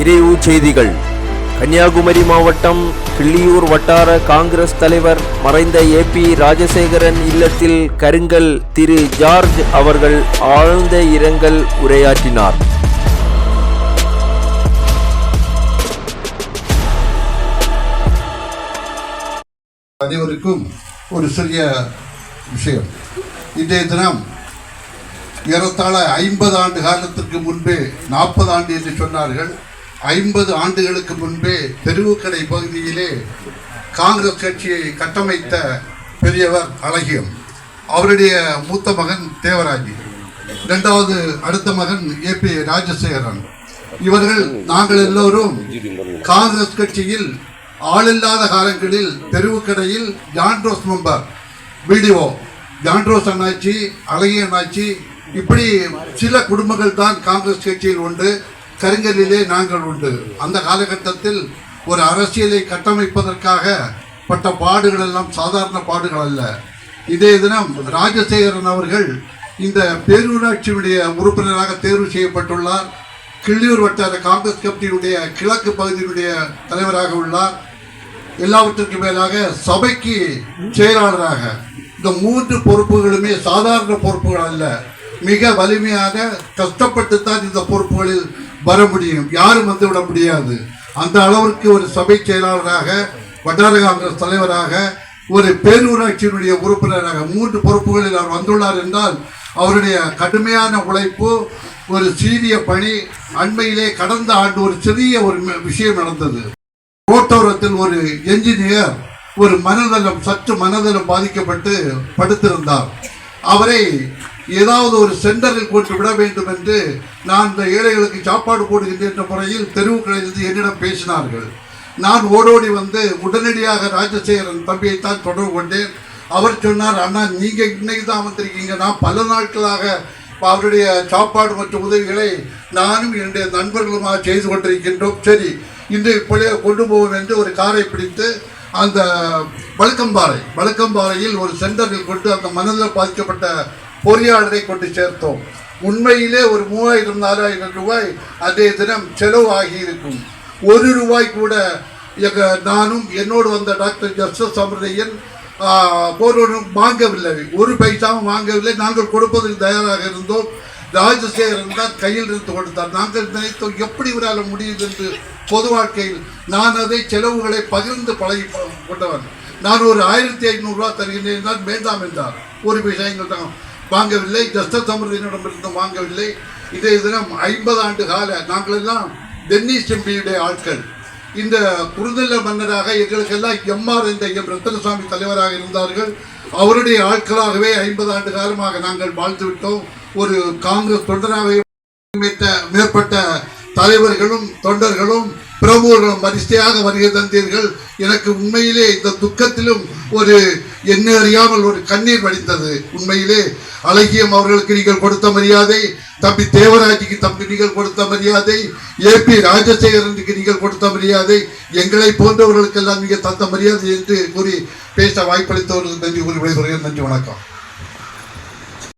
விரைவு செய்திகள். கன்னியாகுமரி மாவட்டம் கிள்ளியூர் வட்டார காங்கிரஸ் தலைவர் மறைந்த ஏ பி ராஜசேகரன் இல்லத்தில் கருங்கல் திரு ஜார்ஜ் அவர்கள் ஆழ்ந்த இரங்கல் உரையாற்றினார். அனைவருக்கும் ஒரு சிறிய விஷயம். இன்றைய தினம் ஏறத்தாழ ஐம்பது ஆண்டு காலத்திற்கு முன்பே நாற்பது ஆண்டு என்று சொன்னார்கள். ஐம்பது ஆண்டுகளுக்கு முன்பே தெருவுக்கடை பகுதியிலே காங்கிரஸ் கட்சியை கட்டமைத்த பெரியவர் அழகியம். அவருடைய மூத்த மகன் தேவராஜி. இரண்டாவது அடுத்த மகன் ஏ பி ராஜசேகரன். இவர்கள் நாங்கள் எல்லோரும் காங்கிரஸ் கட்சியில் ஆளில்லாத காலங்களில் தெருவுக்கடையில் ஜான்ரோஸ் மெம்பர் பிடிஓ ஜான்ரோஸ் அண்ணாச்சி அழகிய அண்ணாச்சி இப்படி சில குடும்பங்கள் தான் காங்கிரஸ் கட்சியில் உண்டு கருங்கலிலே நாங்கள் உண்டு. அந்த காலகட்டத்தில் ஒரு அரசியலை கட்டமைப்பதற்காக பட்ட பாடுகள் எல்லாம் சாதாரண பாடுகள் அல்ல. இதே தினம் ராஜசேகரன் அவர்கள் இந்த பேரூராட்சியினுடைய உறுப்பினராக தேர்வு செய்யப்பட்டுள்ளார். கிள்ளியூர் வட்டார காங்கிரஸ் கமிட்டியினுடைய கிழக்கு பகுதியினுடைய தலைவராக உள்ளார். எல்லாவற்றிற்கும் மேலாக சபைக்கு செயலாளராக. இந்த மூன்று பொறுப்புகளுமே சாதாரண பொறுப்புகள் அல்ல. மிக வலிமையாக கஷ்டப்பட்டு தான் இந்த பொறுப்புகளில் வர முடியும். யாரும் வந்துவிட முடியாது. அந்த அளவிற்கு ஒரு சபை செயலாளராக வட்டார காங்கிரஸ் தலைவராக ஒரு பேரூராட்சியினுடைய உறுப்பினராக மூன்று பொறுப்புகளில் அவர் வந்துள்ளார் என்றால் அவருடைய கடுமையான உழைப்பு ஒரு சீரிய பணி அண்மையிலே கடந்த ஆண்டு ஒரு சிறிய ஒரு விஷயம் நடந்தது. ரோட்டோரத்தில் ஒரு என்ஜினியர் ஒரு மனநலம் சற்று மனநலம் பாதிக்கப்பட்டு படுத்திருந்தார். அவரை ஏதாவது ஒரு சென்டரில் கொண்டு விட வேண்டும் என்று நான் இந்த ஏழைகளுக்கு சாப்பாடு போடுகின்ற என்ற முறையில் தெருவுகளிலிருந்து என்னிடம் பேசினார்கள். நான் ஓடோடி வந்து உடனடியாக ராஜசேகரன் தம்பியைத்தான் தொடர்பு கொண்டேன். அவர் சொன்னார் அண்ணா நீங்கள் இன்னைக்கு தான் வந்திருக்கீங்க. நான் பல நாட்களாக அவருடைய சாப்பாடு மற்றும் உதவிகளை நானும் என்னுடைய நண்பர்களுமாக செய்து கொண்டிருக்கின்றோம். சரி இன்று இப்படியே கொண்டு போவோம் என்று ஒரு காரை பிடித்து அந்த வழுக்கம்பாறை வழுக்கம்பாறையில் ஒரு சென்டரில் கொண்டு அந்த மனதில் பாதிக்கப்பட்ட பொறியாளரை கொண்டு சேர்த்தோம். உண்மையிலே ஒரு மூவாயிரம் நாலாயிரம் ரூபாய் அதே தினம் செலவு ஆகியிருக்கும் ஒரு ரூபாய் கூட எங்க நானும் என்னோடு வந்த டாக்டர் ஜஸ்டஸ் அமிர்தையன் போரோடும் வாங்கவில்லை. ஒரு பைசாவும் வாங்கவில்லை. நாங்கள் கொடுப்பதற்கு தயாராக இருந்தோம். ராஜசேகரன் தான் கையில் இருந்து கொடுத்தார். நாங்கள் நினைத்தோம் எப்படி இவரால் முடியுது என்று பொது வாழ்க்கையில் நான் அதை செலவுகளை பகிர்ந்து பழகி கொண்டவன். நான் ஒரு ஆயிரத்தி ஐநூறுரூவா தருகிறேன் தான் வேண்டாம் என்றார். ஒரு விஷயங்கள் தான். வாங்கவில்லை ஜஸ்டஸ் தமிழினிடமிருந்து வாங்கவில்லை. இதே தினம் ஐம்பது ஆண்டு கால நாங்கள் எல்லாம் டென்னிஸ் எம்பியுடைய ஆட்கள். இந்த குறுநில மன்னராக எங்களுக்கெல்லாம் எம்ஆர் என்ற எம் ரத்தனசாமி தலைவராக இருந்தார்கள். அவருடைய ஆட்களாகவே ஐம்பது ஆண்டு காலமாக நாங்கள் வாழ்ந்து விட்டோம் ஒரு காங்கிரஸ் தொண்டராகவே மேற்பட்ட தலைவர்களும் தொண்டர்களும் பிரபு வரிசையாக வருகை தந்தீர்கள். எனக்கு உண்மையிலே இந்த துக்கத்திலும் ஒரு என்ன அறியாமல் ஒரு கண்ணீர் வடித்தது உண்மையிலே அழகியம் அவர்களுக்கு நீங்கள் கொடுத்த மரியாதை தம்பி தேவராஜுக்கு தம்பி நீங்கள் கொடுத்த மரியாதை ஏபி ராஜசேகரனுக்கு நீங்கள் கொடுத்த மரியாதை எங்களை போன்றவர்களுக்கெல்லாம் நீங்கள் தந்த மரியாதை என்று கூறி பேச வாய்ப்பளித்தவர்கள் நன்றி கூறி விடைபெறுகிறேன். நன்றி வணக்கம்.